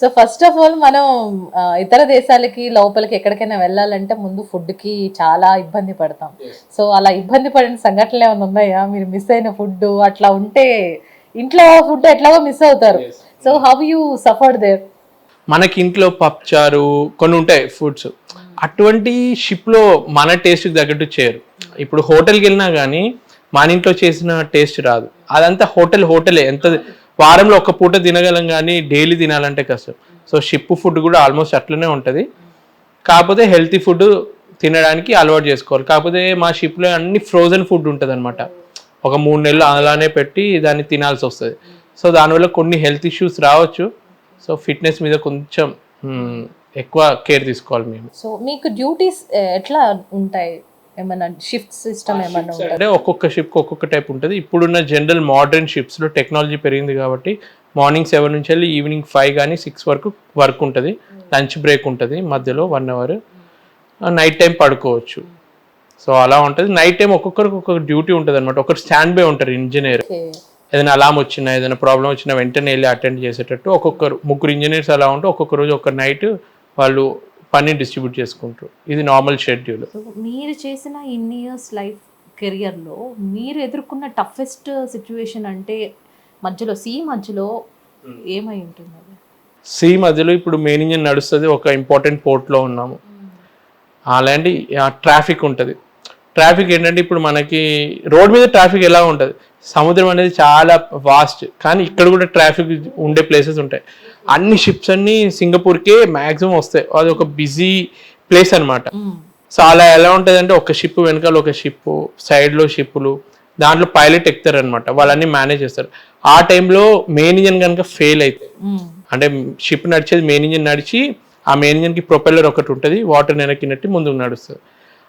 So first of all మనం ఇతర దేశాలకి లోపలికి ఎక్కడికైనా వెళ్ళాలంటే ముందు ఫుడ్కి చాలా ఇబ్బంది పడతాం. సో అలా ఇబ్బంది పడిన సంఘటనలు ఏమైనా ఉన్నాయా? మీరు మిస్ అయిన ఫుడ్ అట్లా ఉంటే ఇంట్లో ఫుడ్ ఎట్లాగో మిస్ అవుతారు. So how you suffered there మనకి ఇంట్లో పప్చారు కొన్ని ఉంటాయి ఫుడ్స్ అటువంటి షిప్లో మన టేస్ట్కి తగ్గట్టు చేయరు. ఇప్పుడు హోటల్కి వెళ్ళినా కానీ మన ఇంట్లో చేసిన టేస్ట్ రాదు. అదంతా హోటల్ హోటలే. ఎంత వారంలో ఒక పూట తినగలం కానీ డైలీ తినాలంటే కష్టం. సో షిప్ ఫుడ్ కూడా ఆల్మోస్ట్ అట్లనే ఉంటుంది. కాకపోతే హెల్తీ ఫుడ్ తినడానికి అలవాటు చేసుకోవాలి. కాకపోతే మా షిప్లో అన్ని ఫ్రోజన్ ఫుడ్ ఉంటుంది అనమాట ఒక మూడు నెలలు అలానే పెట్టి దాన్ని తినాల్సి వస్తుంది. సో దానివల్ల కొన్ని హెల్త్ ఇష్యూస్ రావచ్చు. సో ఫిట్నెస్ మీద కొంచెం ఎక్కువ కేర్ తీసుకోవాలి మేము. సో మీకు డ్యూటీస్ ఎట్లా ఉంటాయి? ఏమన్నా షిఫ్ట్ సిస్టమ్ ఏమన్నా అంటే ఒక్కొక్క షిప్కి ఒక్కొక్క టైప్ ఉంటుంది. ఇప్పుడున్న జనరల్ మోడర్న్ షిప్స్లో టెక్నాలజీ పెరిగింది కాబట్టి మార్నింగ్ సెవెన్ నుంచి వెళ్ళి ఈవినింగ్ ఫైవ్ కానీ సిక్స్ వరకు వర్క్ ఉంటుంది. లంచ్ బ్రేక్ ఉంటుంది మధ్యలో వన్ అవర్ నైట్ టైం పడుకోవచ్చు. సో అలా ఉంటుంది. నైట్ టైం ఒక్కొక్కరికి ఒక్కొక్క డ్యూటీ ఉంటుంది అనమాట ఒకరు స్టాండ్ బై ఉంటారు ఇంజనీర్ ఏదైనా అలామ్ వచ్చినా ఏదైనా ప్రాబ్లం వచ్చినా వెంటనే వెళ్ళి అటెండ్ చేసేటట్టు ఒక్కొక్కరు ముగ్గురు ఇంజనీర్స్ అలా ఉంటే ఒక్కొక్క రోజు ఒక నైట్ వాళ్ళు పని డిస్ట్రిబ్యూట్ చేసుకుంటారు ఇది నార్మల్ షెడ్యూల్ మీరు చేసిన ఇన్ని ఇయర్స్ లైఫ్ కెరియర్లో మీరు ఎదుర్కొన్న టఫెస్ట్ సిచ్యువేషన్ అంటే మధ్యలో సీ మధ్యలో ఏమై ఉంటుంది అది? సీ మధ్యలో ఇప్పుడు మెయిన్ ఇంజన్ నడుస్తుంది ఒక ఇంపార్టెంట్ పోర్ట్లో ఉన్నాము. అలాంటి ట్రాఫిక్ ఉంటుంది. ట్రాఫిక్ ఏంటంటే ఇప్పుడు మనకి రోడ్ మీద ట్రాఫిక్ ఎలా ఉంటుంది? సముద్రం అనేది చాలా వాస్ట్ కానీ ఇక్కడ కూడా ట్రాఫిక్ ఉండే ప్లేసెస్ ఉంటాయి. అన్ని షిప్స్ అన్ని సింగపూర్కే మ్యాక్సిమం వస్తాయి. అది ఒక బిజీ ప్లేస్ అన్నమాట సో అలా ఎలా ఉంటుంది అంటే ఒక షిప్ వెనకాల ఒక షిప్ సైడ్లో షిప్పులు దాంట్లో పైలట్ ఎక్కుతారు అనమాట వాళ్ళన్నీ మేనేజ్ చేస్తారు. ఆ టైంలో మెయిన్ ఇంజన్ కనుక ఫెయిల్ అయితే అంటే షిప్ నడిచేది మెయిన్ ఇంజిన్ నడిచి ఆ మెయిన్ ఇంజిన్కి ప్రొపెల్లర్ ఒకటి ఉంటుంది. వాటర్ వెనక్కినట్టు ముందుకు నడుస్తుంది.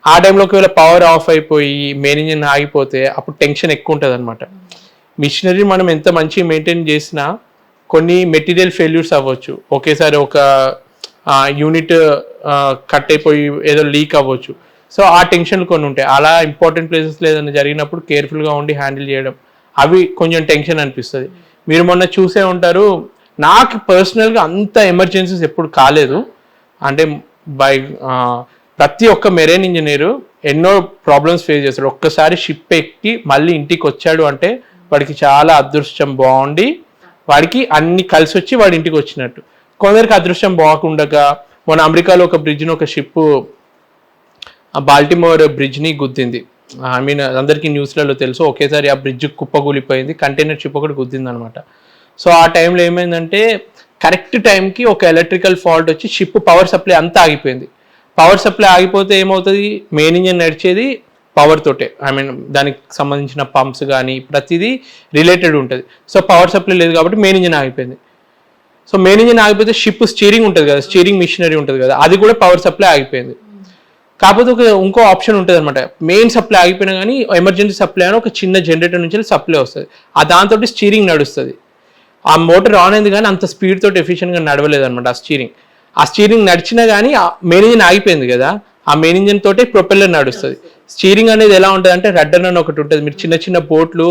ఆ టైంలో ఒకవేళ పవర్ ఆఫ్ అయిపోయి మెయిన్ ఇంజిన్ ఆగిపోతే అప్పుడు టెన్షన్ ఎక్కువ ఉంటుంది అనమాట మిషనరీ మనం ఎంత మంచి మెయింటైన్ చేసినా కొన్ని మెటీరియల్ ఫెయిల్యూర్స్ అవ్వచ్చు. ఒకేసారి ఒక యూనిట్ కట్ అయిపోయి ఏదో లీక్ అవ్వచ్చు. సో ఆ టెన్షన్లు కొన్ని ఉంటాయి. అలా ఇంపార్టెంట్ ప్లేసెస్లో ఏదైనా జరిగినప్పుడు కేర్ఫుల్గా ఉండి హ్యాండిల్ చేయడం అవి కొంచెం టెన్షన్ అనిపిస్తుంది. మీరు మొన్న చూసే ఉంటారు నాకు పర్సనల్గా అంత ఎమర్జెన్సీస్ ఎప్పుడు కాలేదు. అంటే బై ప్రతి ఒక్క మెరైన్ ఇంజనీరు ఎన్నో ప్రాబ్లమ్స్ ఫేస్ చేస్తాడు. ఒక్కసారి షిప్ ఎక్కి మళ్ళీ ఇంటికి వచ్చాడు అంటే వాడికి చాలా అదృష్టం బాగుండి వాడికి అన్ని కలిసి వచ్చి వాడి ఇంటికి వచ్చినట్టు. కొందరికి అదృష్టం బాగుండగా మన అమెరికాలో ఒక బ్రిడ్జ్ని ఒక షిప్ ఆ బాల్టిమోర్ బ్రిడ్జ్ని గుద్దింది. ఐ మీన్ అందరికీ న్యూస్లలో తెలుసు ఒకేసారి ఆ బ్రిడ్జ్ కుప్పకూలిపోయింది కంటైనర్ షిప్ ఒకటి గుద్దింది అనమాట సో ఆ టైంలో ఏమైందంటే కరెక్ట్ టైంకి ఒక ఎలక్ట్రికల్ ఫాల్ట్ వచ్చి షిప్ పవర్ సప్లై అంతా ఆగిపోయింది. పవర్ సప్లై ఆగిపోతే ఏమవుతుంది? మెయిన్ ఇంజిన్ నడిచేది పవర్ తోటే. ఐ మీన్ దానికి సంబంధించిన పంప్స్ కానీ ప్రతిదీ రిలేటెడ్ ఉంటుంది. సో పవర్ సప్లై లేదు కాబట్టి మెయిన్ ఇంజిన్ ఆగిపోయింది. సో మెయిన్ ఇంజిన్ ఆగిపోతే షిప్ స్టీరింగ్ ఉంటుంది కదా స్టీరింగ్ మిషనరీ ఉంటుంది కదా అది కూడా పవర్ సప్లై ఆగిపోయింది. కాకపోతే ఒక ఇంకో ఆప్షన్ ఉంటుంది అనమాట మెయిన్ సప్లై ఆగిపోయినా కానీ ఎమర్జెన్సీ సప్లై అని ఒక చిన్న జనరేటర్ నుంచి సప్లై వస్తుంది. ఆ దాంతో స్టీరింగ్ నడుస్తుంది. ఆ మోటార్ ఆన్ అయింది కానీ అంత స్పీడ్ తోటి ఎఫిషియెంట్గా నడవలేదు అనమాట ఆ స్టీరింగ్ ఆ స్టీరింగ్ నడిచినా కానీ ఆ మెయిన్ ఇంజిన్ ఆగిపోయింది కదా ఆ మెయిన్ ఇంజిన్ తోటి ప్రొపెల్లర్ నడుస్తుంది. స్టీరింగ్ అనేది ఎలా ఉంటుంది అంటే రడ్డర్ అని ఒకటి ఉంటుంది. మీరు చిన్న చిన్న బోట్లు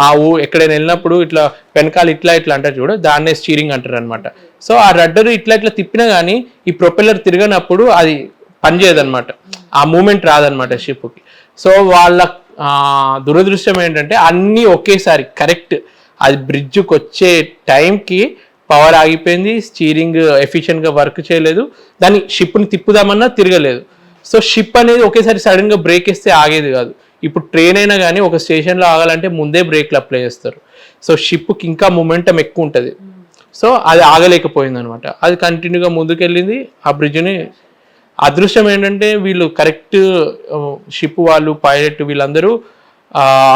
ఆ- ఊ ఎక్కడైనా వెళ్ళినప్పుడు ఇట్లా వెనకాల ఇట్లా ఇట్లా అంటారు చూడు దాన్నే స్టీరింగ్ అంటారు అనమాట సో ఆ రడ్డర్ ఇట్లా ఇట్లా తిప్పినా కానీ ఈ ప్రొపెల్లర్ తిరగనప్పుడు అది పనిచేయదనమాట ఆ మూమెంట్ రాదనమాట షిప్కి సో వాళ్ళ దురదృష్టం ఏంటంటే అన్నీ ఒకేసారి కరెక్ట్ అది బ్రిడ్జ్కి వచ్చే టైంకి పవర్ ఆగిపోయింది స్టీరింగ్ ఎఫిషియెంట్గా వర్క్ చేయలేదు. దాన్ని షిప్ని తిప్పుదామన్నా తిరగలేదు. సో షిప్ అనేది ఒకేసారి సడన్గా బ్రేక్ వేస్తే ఆగేది కాదు. ఇప్పుడు ట్రైన్ అయినా కానీ ఒక స్టేషన్లో ఆగాలంటే ముందే బ్రేక్లు అప్లై చేస్తారు. సో షిప్కి ఇంకా మూమెంటం ఎక్కువ ఉంటుంది. సో అది ఆగలేకపోయింది అనమాట అది కంటిన్యూగా ముందుకెళ్ళింది. ఆ బ్రిడ్జ్ని అదృష్టం ఏంటంటే వీళ్ళు కరెక్ట్ షిప్ uh, వాళ్ళు పైలట్ వీళ్ళందరూ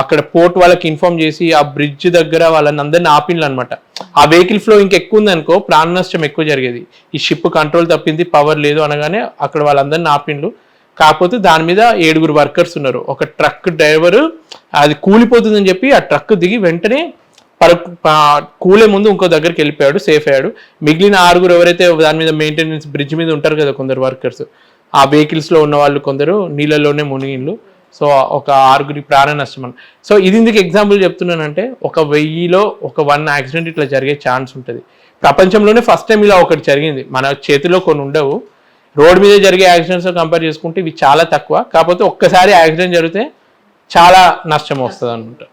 అక్కడ పోర్ట్ వాళ్ళకి ఇన్ఫార్మ్ చేసి ఆ బ్రిడ్జ్ దగ్గర వాళ్ళని అందరిని ఆపిండ్లు అనమాట ఆ వెహికల్ ఫ్లో ఇంకెక్కువ ఉందనుకో ప్రాణ నష్టం ఎక్కువ జరిగేది. ఈ షిప్ కంట్రోల్ తప్పింది పవర్ లేదు అనగానే అక్కడ వాళ్ళందరిని ఆపిండ్లు. కాకపోతే దాని మీద ఏడుగురు వర్కర్స్ ఉన్నారు. ఒక ట్రక్ డ్రైవరు అది కూలిపోతుందని చెప్పి ఆ ట్రక్ దిగి వెంటనే పరకు కూలే ముందు ఇంకో దగ్గరికి వెళ్ళిపోయాడు సేఫ్ అయ్యాడు. మిగిలిన ఆరుగురు ఎవరైతే దాని మీద మెయింటెనెన్స్ బ్రిడ్జ్ మీద ఉంటారు కదా కొందరు వర్కర్స్ ఆ వెహికల్స్లో ఉన్న వాళ్ళు కొందరు నీళ్ళలోనే మునిగిండ్లు. సో ఒక ఆరుగురి ప్రాణ నష్టం అని సో ఇది ఇందుకు ఎగ్జాంపుల్ చెప్తున్నానంటే ఒక వెయ్యిలో ఒక వన్ యాక్సిడెంట్ ఇట్లా జరిగే ఛాన్స్ ఉంటుంది. ప్రపంచంలోనే ఫస్ట్ టైం ఇలా ఒకటి జరిగింది. మన చేతిలో కొన్ని ఉండవు. రోడ్ మీద జరిగే యాక్సిడెంట్స్ కంపేర్ చేసుకుంటే ఇవి చాలా తక్కువ. కాకపోతే ఒక్కసారి యాక్సిడెంట్ జరిగితే చాలా నష్టం వస్తుంది అనమాట